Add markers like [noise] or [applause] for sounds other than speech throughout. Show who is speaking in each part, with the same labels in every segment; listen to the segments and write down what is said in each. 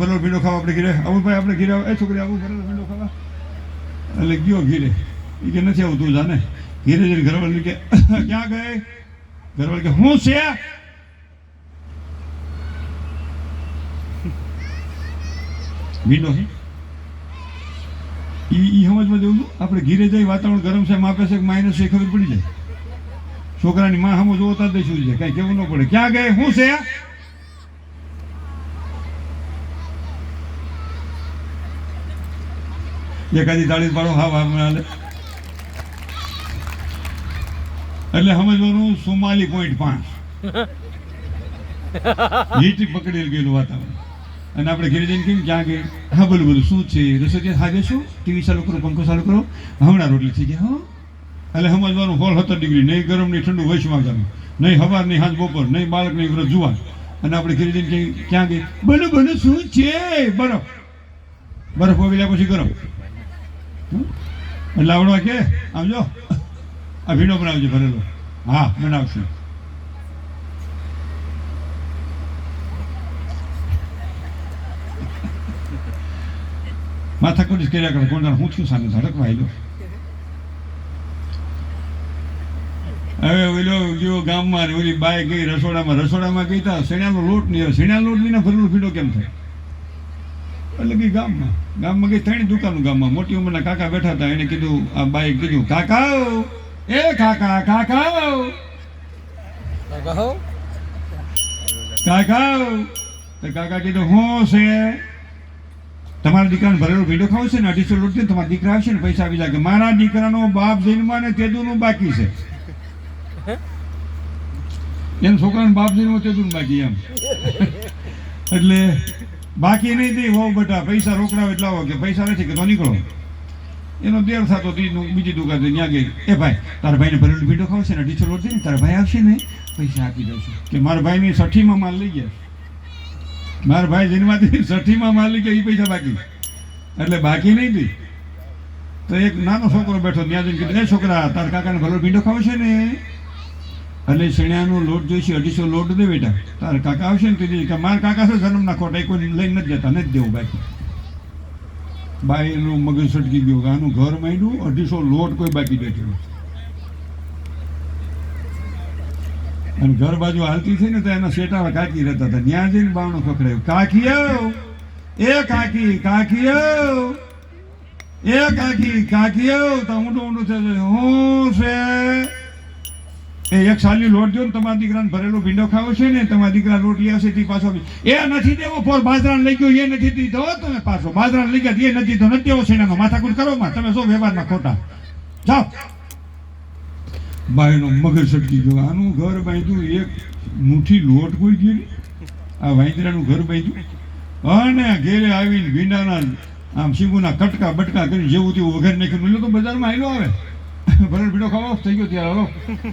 Speaker 1: ભરેલો ભીંડો ખાવા આપણે ઘીરે. આવું ભાઈ આપણે ઘીરે. એ છોકરી આવું ભરેલો ભીંડો ખાવા. એટલે ગયો ઘીરે. એ કે નથી આવતું જાને. ઘીરે જઈને ઘરવાળી કે, [laughs] ક્યાં ગયે ઘરવાળી કે, હું છે? ભીંડો છે? ઈ સમજમાં જવું આપણે ઘીરે જઈ વાતાવરણ ગરમ છે, માપે છે માઇનસ છે ખબર પડી જાય. છોકરાની માં સમજ જોતા તાર શું છે કાંઈ કેવું ન પડે. ક્યાં ગયે હું છે? એકાદી તાળી પાડો હા હાલે એટલે સમજવાનું સુમાલી પોઈન્ટ પાંચ. હીટ પકડી ગયેલું વાતાવરણ. અને આપણે ઘરે જઈને કેમ ક્યાં ગઈ? હા, બોલું બોલું, શું છે? રસોઈ હાજે શું ટીવી ચાલુ કરો, પંખો ચાલુ કરો. હમણાં રોટલી થઈ ગયા, હો. એટલે સમજવાનું હોલ સત્તર ડિગ્રી. નહીં ગરમ, નહીં ઠંડુ વૈશમાં ગરમ નહીં. હવાર, નહીં હાંજ બપોર, નહીં બાળક, નહીં વ્રત જુવાન. અને આપણે ગિરિજન જઈને ક્યાં- ગઈ? બોલો, બોલું, શું છે? બરફ. બરફ હોવી પછી ગરમ? આવડવા કે? આવજો. આ ભીંડો બનાવજો ભરેલો. હા બનાવશું માથા કોડીશ કર્યા કરે. કોણ હું છું સામે. ધડકવા આવેલો હવે ઓલો ગયો ગામમાં ઓલી બાય ગઈ રસોડામાં. રસોડામાં ગઈ તા. શેણાનો લોટ નહીં શેણા લોટ વિના ભરેલો ભીડો કેમ થાય? એટલે કે ગામમાં. ગામમાં ગઈ ત્રણ દુકાનો ગામમાં. મોટી ઉંમરના કાકા બેઠા હતા. એને કીધું આ બાઈ કીધું કાકા એ કાકા કાકા કાકા તો કાકા કીધું હું છે. તમારા દીકરાને ભરેલો ભીડો ખાવ છે ને અઢીસો લોટ છે તમારા દીકરા આવશે ને પૈસા આવી જાય. કે મારા દીકરાનો બાપ જન્મા ને તેદુનું બાકી છે. એમ છોકરાનું બાપ જન્મ તેદુનું બાકી એમ. એટલે બાકી નહીં દે, હોવ બેટા, પૈસા રોકડાવે એટલા આવો કે પૈસા નથી કે તો નીકળો. એનો દેર થતો બીજી દુકાન ત્યાં ગઈ. એ ભાઈ, તારા ભાઈને ભરેલું ભીડો ખાવ છે ને ટીચર લોટ ને, તારા ભાઈ આવશે ને, પૈસા આપી છું. કે મારા ભાઈની સઠ્ઠીમાં માલ લઈ ગયા. મારા ભાઈ જેનમાંથી સઠ્ઠીમાં માલ લઈ ગયા એ પૈસા બાકી. એટલે બાકી નહીં દે. તો એક નાનો છોકરો બેઠો, ત્યાં જઈને કીધું, એ છોકરા, તારા કાકાને ભરેલો ભીંડો ખાવ છે ને એટલે શેણાનો લોટ જોઈશે, અઢીસો લોટ દે બેટા. તારા કાકા આવશે ને તે કે મારા કાકા છે જન્મના ખોટા કોઈ લઈને નથી જતા, નથી દેવું બાકી. બાઈનું મગજ સટકી ગયું, આનું ઘર માંડ્યું, અઢીસો લોટ કોઈ બાકી બેઠેલું અને ઘર બાજુ હાલતી થઈ ને તો એના શેટા કાકી રહેતા હતા. ત્યાં જઈને બાવણો પકડાયો કાકી આવ એ કાકી કાકી આવ એ કાકી કાકી આવ તો ઊંડું ઊંડું થશે હું છે? એ એક સાલી લોટ જો ને તમારા દીકરાને ભરેલો ભીંડો ખાવો છે ને, તમારા દીકરા લોટ લઈ આવશે તે પાછો એ નથી દેવો ફોર બાજરાને લઈ ગયો, એ નથી દીધો, તમે પાછો બાજરાને લઈ ગયા, એ નથી દીધો, નથી દેવો છે એનામાં માથાકૂટ કરો માં તમે શું વ્યવહારમાં ખોટા? જાઓ. બાઈનો મગજ સટકી ગયો. આનું ઘર બાંધ્યું, એક મુઠ્ઠી લોટ કોઈ ને આ વાંદરાનું ઘર બાંધ્યું. અને ઘેરે આવીને ભીંડાના, આમ શીંગુના કટકા બટકા કરી જેવું તેવું વઘર નાખ્યું. તો બજારમાં આવેલો આવે. ભરેલો ભીડો ખાવો થઈ ગયો ત્યારે હલો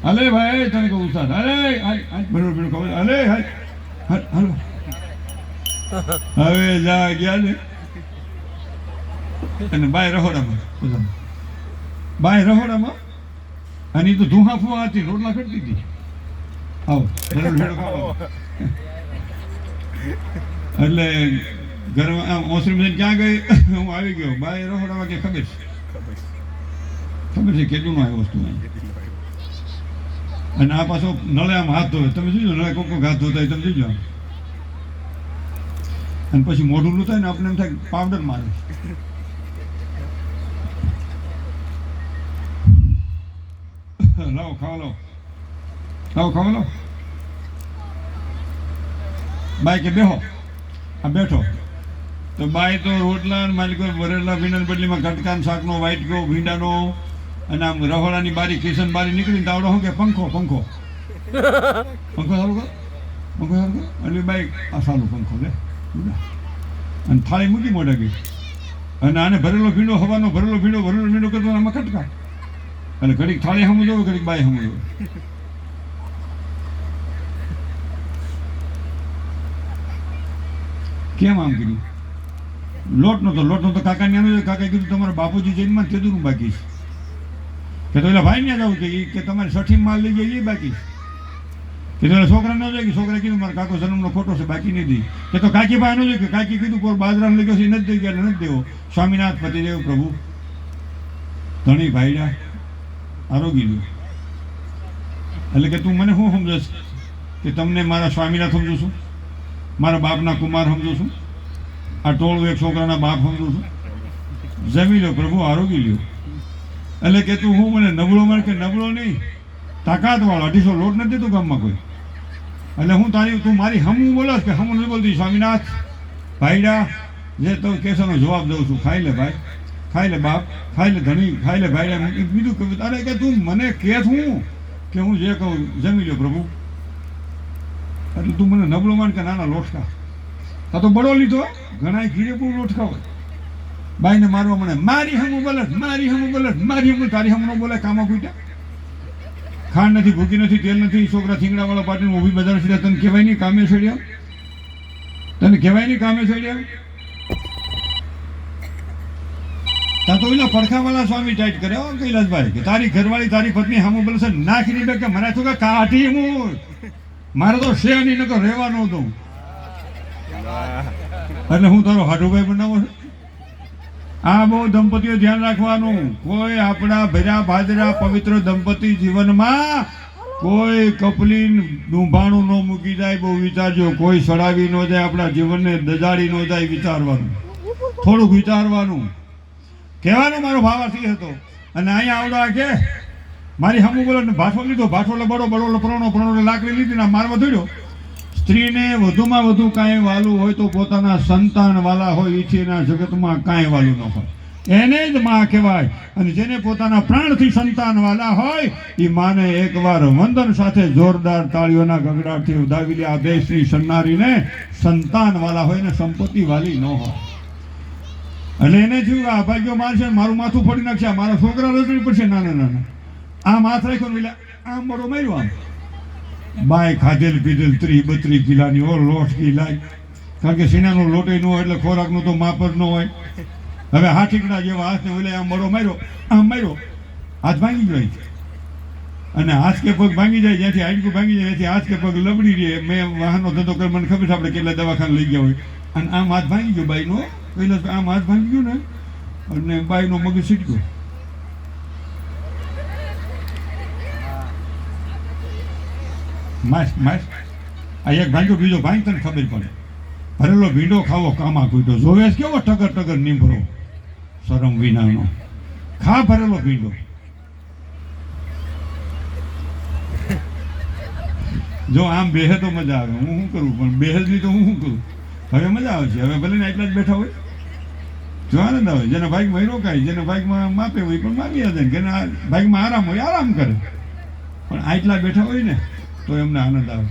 Speaker 1: અલે ભાઈ, તને કહું ઉસ્તાદ અરે આય ભીડો ખાવો. અલે હાલો હવે જા ગયા ને. અને બાય રહોડામાં બધામાં. બાય રહોડામાં? અને તો ધુહા ફુવા હતી, રોટલા કરતી હતી. આવો એટલે ઘરમાં ઓસરી ક્યાં ગઈ? હું આવી ગયો. બાય રહોડામાં કે ખબર છે? ખબર છે કેટલું આવી વસ્તુ અને આ પાછો નળે આમ હાથ ધોવે તમે જોજો નળે કોક કોક હાથ ધોતા તમે જોજો. અને પછી મોઢું નું થાય ને આપણે એમ થાય પાવડર મારે. લાવો, ખાવા લો લાવો, ખાવા લો બાય કે બેહો. આ બેઠો. તો બાય તો રોટલા માલિકો ભરેલા ભીંડા બદલીમાં કટકાન શાકનો, વાઈટ ગયો ભીંડાનો અને આમ રહોડાની બારી કિશન બારી નીકળીને તો આવડો શું કે પંખો પંખો. [laughs] પંખો સારું કહો પંખો સારું કહો એટલે બાઈક આ સારું પંખો લે. અને થાળી મૂકી મોઢા ગઈ. અને આને ભરેલો ભીંડો હવાનો ભરેલો ભીંડો ભરેલો ભીંડો કરતો આમાં કટકા અને ઘડીક થાળી હમું જોવે ઘડીક બાઈ હમું જોવે. કેમ આમ કર્યું? લોટ નતો લોટ નતો કાકા ને આમ કાકાએ કીધું તમારા બાપુજી જૈનમાં તેદુનું બાકી છે. કે તો ભાઈ ને જાવ કે ઈ કે તમારે સઠી માલ લઈ જઈએ બાકી છે. કે તારા છોકરા ન જોઈએ કે છોકરા કીધું, મારા કાકો જન્મનો ખોટો છે, બાકી નહીં દઈ કે તો કાકી ભાઈ ન જોઈએ કે કાકી કીધું કોઈ બાજરા લઈ ગયો છે નથી દઈ ગયા નથી દેવો. સ્વામિનાથ પતિદેવ પ્રભુ. ધણી ભાઈડા, આરોગી લ્યો એટલે કે તું મને શું સમજશ કે તમને મારા સ્વામીનાથ સમજુ છું? મારા બાપના કુમાર સમજુ છું? આ ટોળું એક છોકરાના બાપ સમજુ છું? જમી લો પ્રભુ, આરોગી લ્યો. એટલે કે તું હું મને નબળો મને કે નબળો નહીં? તાકાત વાળો અઢીસો લોટ નથી દેતું ગામમાં કોઈ. એટલે હું તારી તું મારી હમું બોલસ કે હમું નથી બોલતી? સ્વામિનાથ, ભાઈડા, જે તો કેસોનો જવાબ દઉં છું. ખાઈ લે ભાઈ. ખાઈ લે બાપ. ખાઈ લે ધણી. ખાઈ લે ભાઈડા. બીજું કહ્યું અરે કે તું મને કે હું? કે હું જે કહું જમી લો પ્રભુ. એટલે તું મને નબળો માન કે નાના લોટકા. આ તો બળો લીધો ઘણા ઘીરે પણ લોટકા હોય. બાઈને મારવા મને મારી હમું બોલે મારી હમું બોલે મારી હમું તારી હમું ન બોલે કામા કૂટ્યા ખાંડ નથી ભૂકી નથી તેલ નથી છોકરા થીંગડા વાળા પાટીને ઊભી બજાર સીધા તને કહેવાય નહીં કામે છોડ્યા? તને કહેવાય નહીં કામે છોડ્યા? તા તો એના પડખાવાળા સ્વામી ટાઈટ કરે હો કૈલાસભાઈ કે તારી ઘરવાળી તારી પત્ની હામું બોલે છે નાખી દીધે કે મને તો કે કાઢી હું મારે તો છે નહીં નકર રહેવા હતું એટલે હું તારો હાડુભાઈ બનાવો છું? આ બહુ દંપતીઓ ધ્યાન રાખવાનું. કોઈ આપણા ભર્યા ભાદરા પવિત્ર દંપતી જીવનમાં કોઈ કપલીન દુંભાણું ન મૂકી જાય, બહુ વિચારજો. કોઈ સડાવી ન જાય, આપણા જીવનને દજાડી ન જાય વિચારવાનું. થોડુંક વિચારવાનું. કહેવાનો મારો ભાવાર્થી હતો. અને અહીંયા આવડા કે મારી હમુ બોલો ભાઠો લીધો ભાઠો એટલે બડો બડો પ્રણો પ્રણો લાકડી લીધી ને મારવા ધોડ્યો સ્ત્રીને વધુમાં વધુ કાંઈ વાલું હોય તો પોતાના સંતાન વાલા હોય ઈચ્છીના જગતમાં કાંઈ વાલું ન હોય. એને જ માં કહેવાય. અને જેને પોતાના પ્રાણથી સંતાન વાલા હોય એ માને એકવાર વંદન સાથે જોરદાર તાળીઓના ગગડાટથી ઉદાવી લે. આ દેશની સન્નારીને સંતાન વાલા હોય ને સંપત્તિ વાલી ન હોય. એટલે એને જોયું, આ ભાગ્યો મારશે ને મારું માથું ફોડી નાખશે. મારા છોકરા રજડી પડશે. નાના નાના આ માથ રાખ્યો એટલે આમ મોડો માર્યો આમ. બાય ખાધેલ પીધેલ ત્રી બત્રી કિલાની ઓર લોટ કિલાય કારણ કે સીનાનો લોટે ન હોય એટલે ખોરાકનું તો માપ જ ન હોય. હવે હાથીકડા જેવા હાથને ઓલે આમ મરો માર્યો, આમ માર્યો. હાથ ભાંગી ગયો અહીંથી. અને હાથ કે પગ ભાંગી જાય જ્યાંથી હાડકું ભાંગી જાય ત્યાંથી હાથ કે પગ લબડી રહે. મેં વાહનનો ધંધો કરી મને ખબર છે આપણે કેટલા દવાખાને લઈ ગયા હોય. અને આમ હાથ ભાંગી ગયો બાઈનો પહેલાં આમ હાથ ભાંગી ગયો ને. અને બાઈનો મગજ સીટક્યો. માસ માસ. આ એક ભાંગ્યો બીજો ભાઈ તને ખબર પડે. ભરેલો ભીંડો ખાવો, કામા કૂટો જોવે કેવો ટગર ટગર નીમરો શરમ વિનાનો. ખા ભરેલો ભીંડો. જો આમ બેહે તો મજા આવે. હું શું કરું? પણ બેહે જ નહીં તો હું શું કરું? હવે મજા આવે છે. હવે ભલે ને એટલા જ બેઠા હોય. જો આનંદ આવે. જેના બાઇકમાં રોકાય, જેના બાઇકમાં માપે હોય પણ માપી જાય જેના બાઇકમાં આરામ હોય, આરામ કરે. પણ આટલા બેઠા હોય ને તો એમને આનંદ આવે.